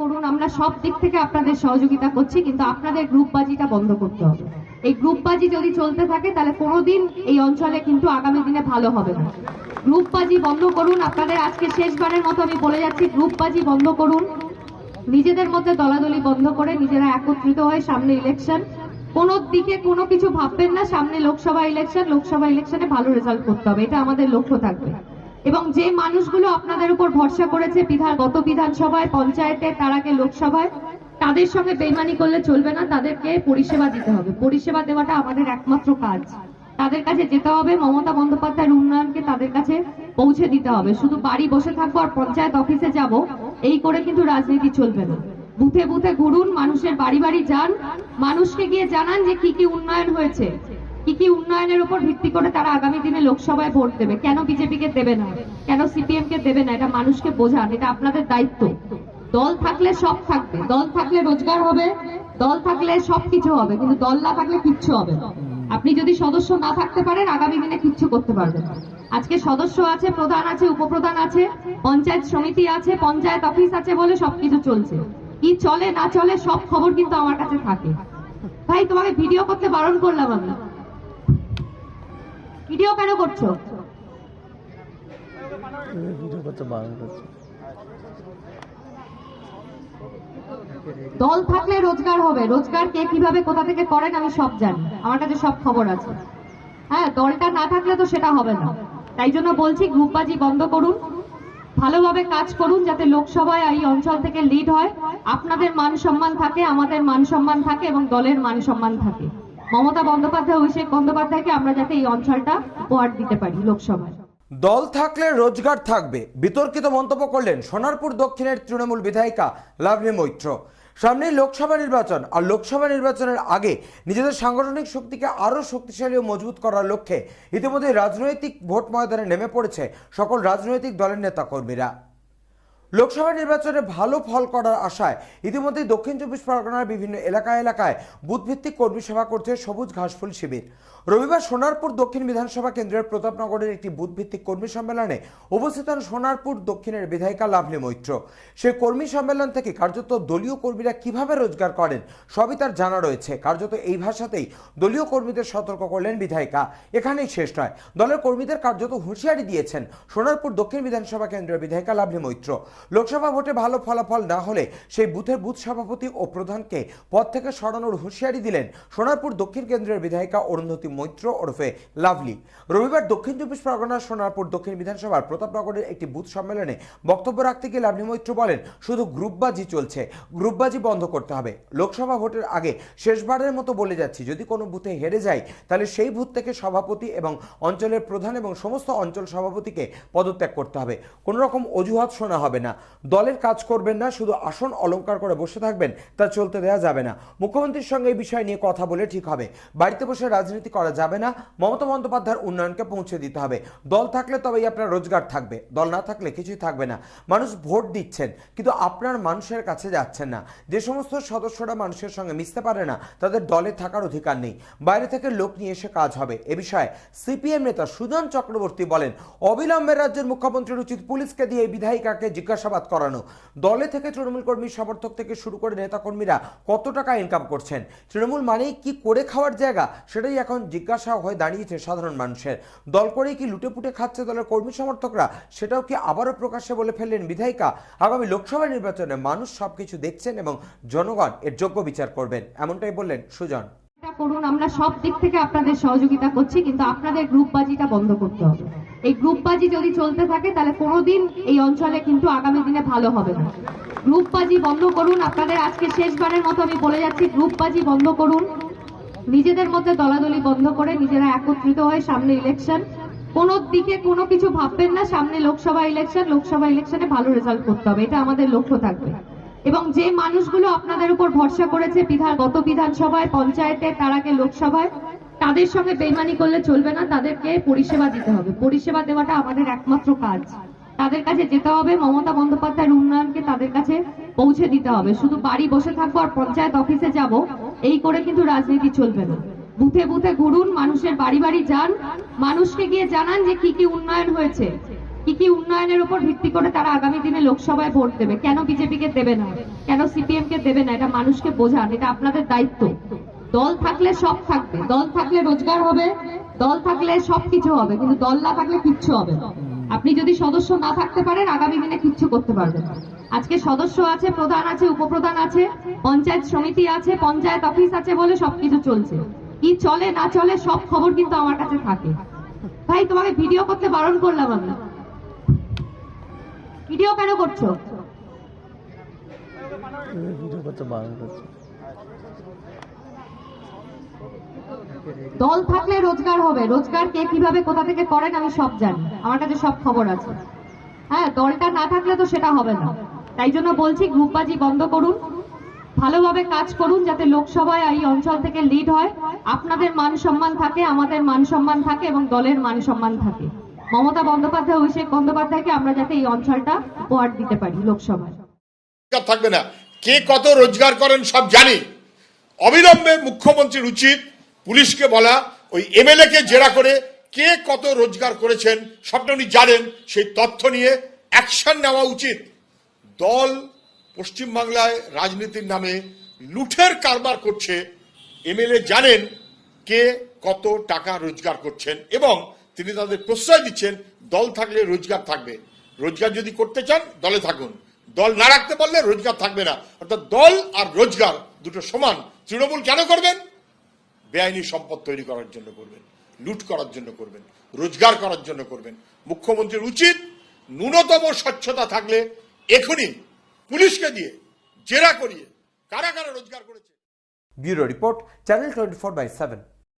করুন, আমরা সব দিক থেকে আপনাদের সহযোগিতা করছি, কিন্তু আপনাদের গ্রুপবাজিটা বন্ধ করতে হবে। এই গ্রুপবাজি যদি চলতে থাকে, তাহলে কোনোদিন এই অঞ্চলে কিন্তু আগামী দিনে ভালো হবে না। গ্রুপবাজি বন্ধ করুন, আপনাদের আজকে শেষবারের মতো আমি বলে যাচ্ছি গ্রুপবাজি বন্ধ করুন। নিজেদের মধ্যে দলাদলি বন্ধ করে নিজেরা একত্রিত হয়ে সামনে ইলেকশন কোন দিকে কোনো কিছু ভাববেন না, সামনে লোকসভা ইলেকশন লোকসভা ইলেকশনে ভালো রেজাল্ট করতে হবে, এটা আমাদের লক্ষ্য থাকবে। এবং যে মানুষগুলো আপনাদের উপর ভরসা করেছে বিধান, গত বিধানসভায়, পঞ্চায়েতে তার আগে লোকসভায়, তাদের সঙ্গে বেইমানি করলে চলবে না, তাদেরকে পরিষেবা দিতে হবে। পরিষেবা দেওয়াটা আমাদের একমাত্র কাজ। তাদের কাছে যেতে হবে, মমতা বন্দ্যোপাধ্যায়ের উন্নয়নকে তাদের কাছে পৌঁছে দিতে হবে। শুধু বাড়ি বসে থাকব আর পঞ্চায়েত অফিসে যাব, এই করে কিন্তু রাজনীতি চলবে না। বুথে বুথে ঘুরুন, মানুষের বাড়ি বাড়ি যান, মানুষকে গিয়ে জানান যে কি কি উন্নয়ন হয়েছে। কি কি উন্নয়নের উপর ভিত্তি করে তারা আগামী দিনে লোকসভায় ভোট দেবে? কেন বিজেপিকে দেবে না? কেন সিপিএম কে দেবে না? এটা মানুষকে বোঝান, এটা আপনাদের দায়িত্ব। দল থাকলে সব থাকবে। দল থাকলে রোজগার হবে, দল থাকলে সবকিছু হবে, কিন্তু দল না থাকলে কিচ্ছু হবে আপনি যদি সদস্য না থাকতে পারেন, আগামী দিনে কিচ্ছু করতে পারবেন। আজকে সদস্য আছে, প্রধান আছে, উপপ্রধান আছে, পঞ্চায়েত সমিতি আছে, পঞ্চায়েত অফিস আছে বলে সবকিছু চলছে। কি চলে, না চলে, সব খবর কিন্তু আমার কাছে থাকে। ভাই, তোমাকে ভিডিও করতে বারণ করলাম আমি। ভিডিও কেন করছ? ভিডিও করতে বারণ করছে। দল থাকলে রোজগার হবে। রোজগার কে কীভাবে কোথা থেকে করেন আমি সব জানি। আমার কাছে সব খবর আছে। হ্যাঁ দলটা না থাকলে তো সেটা হবে না। তাই জন্য বলছি গ্রুপবাজি বন্ধ করুন। ভালোভাবে কাজ করুন যাতে লোকসভায় এই অঞ্চল থেকে লিড হয়। আপনাদের মান সম্মান থাকে আমাদের মান সম্মান থাকে এবং দলের মান সম্মান থাকে। মমতা বন্দ্যোপাধ্যায়, অভিষেক বন্দ্যোপাধ্যায়কে আমরা যাতে এই অঞ্চলটা উপহার দিতে পারি লোকসভায়। দল থাকলে রোজগার থাকবে, বিতর্কিত মন্তব্য করলেন সোনারপুর দক্ষিণের তৃণমূল বিধায়িকা লাভলি মৈত্র। সামনেই লোকসভা নির্বাচন, আর লোকসভা নির্বাচনের আগে নিজেদের সাংগঠনিক শক্তিকে আরও শক্তিশালী ও মজবুত করার লক্ষ্যে ইতিমধ্যে রাজনৈতিক ভোট ময়দানে নেমে পড়েছে সকল রাজনৈতিক দলের নেতাকর্মীরা। লোকসভা নির্বাচনে ভালো ফল করার আশায় ইতিমধ্যে দক্ষিণ চব্বিশ পরগনার বিভিন্ন এলাকায় এলাকায় বুথভিত্তিক কর্মী সভা করছে সবুজ ঘাসফুল শিবির। রবিবার সোনারপুর দক্ষিণ বিধানসভা কেন্দ্রের প্রতাপনগরের একটি বুথভিত্তিক কর্মী সম্মেলনে উপস্থিত হন সোনারপুর দক্ষিণের বিধায়িকা লাভলি মৈত্র। সেই কর্মী সম্মেলন থেকে কার্যত দলীয় কর্মীরা কীভাবে রোজগার করেন সবই তার জানা রয়েছে। কার্যত এই ভাষাতেই দলীয় কর্মীদের সতর্ক করলেন বিধায়িকা। এখানেই শেষ নয়। দলের কর্মীদের কার্যত হুঁশিয়ারি দিয়েছেন সোনারপুর দক্ষিণ বিধানসভা কেন্দ্রের বিধায়িকা লাভলি মৈত্র। লোকসভা ভোটে ভালো ফলাফল না হলে সেই বুথের বুথ সভাপতি ও প্রধানকে পদ থেকে সরানোর হুঁশিয়ারি দিলেন সোনারপুর দক্ষিণ কেন্দ্রের বিধায়িকা অরুন্ধতী মৈত্র ওরফে লাভলি। রবিবার দক্ষিণ চব্বিশ পরগনার সোনারপুর দক্ষিণ বিধানসভার প্রতাপনগরের একটি বুথ সম্মেলনে বক্তব্য রাখতে গিয়ে লাভলি মৈত্র বলেন, শুধু গ্রুপবাজি চলছে, গ্রুপবাজি বন্ধ করতে হবে। লোকসভা ভোটের আগে শেষবারের মতো বলে যাচ্ছি, যদি কোনো বুথে হেরে যায়, তাহলে সেই বুথ থেকে সভাপতি এবং অঞ্চলের প্রধান এবং সমস্ত অঞ্চল সভাপতিকে পদত্যাগ করতে হবে। কোনো রকম অজুহাত শোনা হবে না। দলের কাজ করবেন না, শুধু আসন অলংকার করে বসে থাকবেন, তা চলতে দেওয়া যাবে না। মুখ্যমন্ত্রীর সঙ্গে এই বিষয় নিয়ে কথা বলে ঠিক হবে। বাড়িতে বসে রাজনীতি করা যাবে না, মমতা বন্দ্যোপাধ্যায়ের উন্নয়নকে পৌঁছে দিতে হবে। দল থাকলে তবেই আপনার রোজগার থাকবে, দল না থাকলে কিছুই থাকবে না। মানুষ ভোট দিচ্ছেন, কিন্তু আপনার মানুষের কাছে যাচ্ছেন না। যে সমস্ত সদস্যরা মানুষের সঙ্গে মিশতে পারে না, তাদের দলে থাকার অধিকার নেই। বাইরে থেকে লোক নিয়ে এসে কাজ হবে। এ বিষয়ে সিপিএম নেতা সুজন চক্রবর্তী বলেন, অবিলম্বে রাজ্যের মুখ্যমন্ত্রীর উচিত পুলিশকে দিয়ে এই বিধায়িকাকে জিজ্ঞাসাবাদ করানো। দলে থেকে তৃণমূল কর্মী সমর্থক থেকে শুরু করে নেতাকর্মীরা কত টাকা ইনকাম করছেন? তৃণমূল মানেই কি করে খাওয়ার জায়গা? সেটাই এখন জিজ্ঞাসা হয়ে দাঁড়িয়েছে সাধারণ মানুষের। দল করেই কি লুটে পুটে খাচ্ছে দলের কর্মী সমর্থকরা? সেটাও কি আবারও প্রকাশ্যে বলে ফেললেন বিধায়িকা? আগামী লোকসভা নির্বাচনে মানুষ সবকিছু দেখছেন এবং জনগণ এর যোগ্য বিচার করবেন, এমনটাই বললেন সুজন। করুন, আমরা সব দিক থেকে আপনাদের সহযোগিতা করছি, কিন্তু আপনাদের গ্রুপবাজিটা বন্ধ করতে হবে। এই গ্রুপবাজি যদি চলতে থাকে, তাহলে কোনোদিন এই অঞ্চলে কিন্তু আগামী দিনে ভালো হবে না। গ্রুপবাজি বন্ধ করুন। আপনাদের আজকে শেষবারের মতো আমি বলে যাচ্ছি, গ্রুপবাজি বন্ধ করুন। নিজেদের মধ্যে দলাদলি বন্ধ করে নিজেরা একত্রিত হয়ে সামনে ইলেকশন কোন দিকে কোনো কিছু ভাববেন না, সামনে লোকসভা ইলেকশন লোকসভা ইলেকশনে ভালো রেজাল্ট করতে হবে। এটা আমাদের লক্ষ্য থাকবে। এবং যে মানুষগুলো আপনাদের উপর ভরসা করেছে বিধান, গত বিধানসভায়, পঞ্চায়েতে, তার আগে লোকসভায় তাদের সঙ্গে বেইমানি করলে চলবে না, তাদেরকে পরিষেবা দিতে হবে। পরিষেবা দেওয়াটা আমাদের একমাত্র কাজ। তাদের কাছে যেতে হবে, মমতা বন্দ্যোপাধ্যায়ের উন্নয়নকে তাদের কাছে পৌঁছে দিতে হবে। শুধু বাড়ি বসে থাকব আর পঞ্চায়েত অফিসে যাব, এই করে কিন্তু রাজনীতি চলবে না। বুথে বুথে ঘুরুন, মানুষের বাড়ি বাড়ি যান, মানুষকে গিয়ে জানান যে কি কি উন্নয়ন হয়েছে। কি কি উন্নয়নের উপর ভিত্তি করে তারা আগামী দিনে লোকসভায় ভোট দেবে। কেন বিজেপিকে দেবে না? কেন সিপিএম কে দেবে না? এটা মানুষকে বোঝান, এটা আপনাদের দায়িত্ব। দল থাকলে সব থাকবে। দল থাকলে রোজগার হবে, দল থাকলে সবকিছু হবে, কিন্তু দল না থাকলে কিচ্ছু হবে আপনি যদি সদস্য না থাকতে পারেন, আগামী দিনে কিচ্ছু করতে পারবেন আজকে সদস্য আছে, প্রধান আছে, উপপ্রধান আছে, পঞ্চায়েত সমিতি আছে, পঞ্চায়েত অফিস আছে বলে সবকিছু চলছে। কি চলে, না চলে, সব খবর কিন্তু আমার কাছে থাকে। ভাই, তোমাকে ভিডিও করতে বারণ করলাম আমি। ভিডিও কেন করছ? ভিডিও করতে বারণ করছে। দল থাকলে রোজগার হবে। রোজগার কে কীভাবে কোথা থেকে করেন আমি সব জানি। আমার কাছে সব খবর আছে। হ্যাঁ দলটা না থাকলে তো সেটা হবে না। তাই জন্য বলছি, গ্রুপবাজি বন্ধ করুন। ভালোভাবে কাজ করুন যাতে লোকসভায় এই অঞ্চল থেকে লিড হয়। আপনাদের মান সম্মান থাকে, আমাদের মান সম্মান থাকে এবং দলের মান সম্মান থাকে। মমতা বন্দ্যোপাধ্যায়, অভিষেক বন্দ্যোপাধ্যায়কে আমরা যাতে এই অঞ্চলটা উপহার দিতে পারি লোকসভায়। থাকবে না। কে কত রোজগার করেন সব জানি। অবিলম্বে মুখ্যমন্ত্রীর উচিত পুলিশকে বলা, ওই এমএলএ কে জেরা করে কে কত রোজগার করেছেন সবটা উনি জানেন, সেই তথ্য নিয়ে অ্যাকশন নেওয়া উচিত। দল পশ্চিমবাংলায় রাজনীতির নামে লুঠের কারবার করছে। এমএলএ জানেন কে কত টাকা রোজগার করছেন এবং তিনি তাদের প্রশ্রয় দিচ্ছেন, দল থাকলে রোজগার থাকবে। রোজগার যদি করতে চান, দলে থাকুন। দল না রাখতে পারলে রোজগার থাকবে না। অর্থাৎ দল আর রোজগার দুটো সমান। তৃণমূল কেন করবেন? বেআইনি সম্পদ তৈরি করার জন্য করবেন, লুট করার জন্য করবেন, রোজগার করার জন্য করবেন। মুখ্যমন্ত্রীর উচিত ন্যূনতম স্বচ্ছতা থাকলে এখনই পুলিশকে দিয়ে জেরা করিয়ে কারা কারা রোজগার করেছে। Bureau report, channel twenty four by seven.